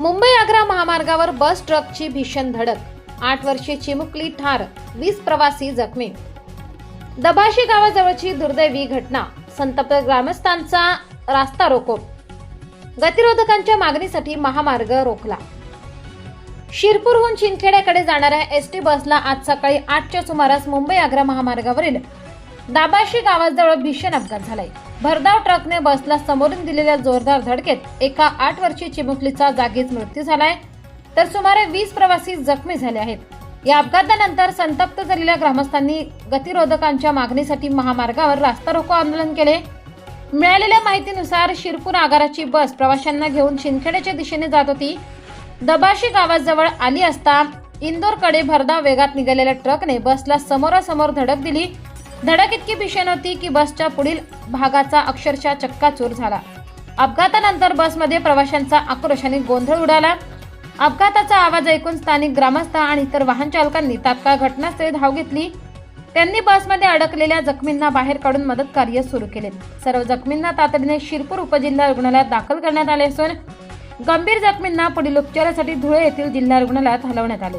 मुंबई आग्रा महामार्गावर बस ट्रकची भीषण धडक. आठ वर्षे चिमुकली ठार वीस प्रवासी जखमी. दबाशी गावाजवळची दुर्दैवी घटना. संतप्त ग्रामस्थांचा रास्ता रोको. गतिरोधकांच्या मागणीसाठी महामार्ग रोखला. शिरपूरहून चिंचखेड्याकडे जाणाऱ्या एस टी बसला आज सकाळी आठच्या सुमारास मुंबई आग्रा महामार्गावरील दाबाशी गावाजवळ भीषण अपघात झालाय. भरधाव ट्रकने बसला समोरून दिलेल्या जोरदार धडकेत एका आठ वर्षीय चिमुकलीचा जागीच मृत्यू झालाय. तर सुमारे वीस प्रवासी जखमी झाले आहेत. या अपघातानंतर संतप्त झालेल्या ग्रामस्थांनी गतिरोधकांच्या मागणीसाठी महामार्गावर रास्ता रोको आंदोलन केले. मिळालेल्या माहितीनुसार शिरपूर आगाराची बस प्रवाशांना घेऊन शिंदखेड्याच्या दिशेने जात होती. दबाशी गावाजवळ आली असता इंदोरकडे भरधाव वेगात निघालेल्या ट्रकने बसला समोरासमोर धडक दिली. धडक इतकी भीषण होती की बसच्या पुढील भागाचा अक्षरशः चक्काचूर झाला. अपघातानंतर बसमध्ये प्रवाशांचा आक्रोशाने गोंधळ उडाला. अपघाताचा आवाज ऐकून स्थानिक ग्रामस्थ आणि इतर वाहन चालकांनी तात्काळ घटनास्थळी धाव घेतली. त्यांनी बसमध्ये अडकलेल्या जखमींना बाहेर काढून मदत कार्य सुरू केले. सर्व जखमींना तातडीने शिरपूर उपजिल्हा रुग्णालयात दाखल करण्यात आले असून गंभीर जखमींना पुढील उपचारासाठी धुळे येथील जिल्हा रुग्णालयात हलवण्यात आले.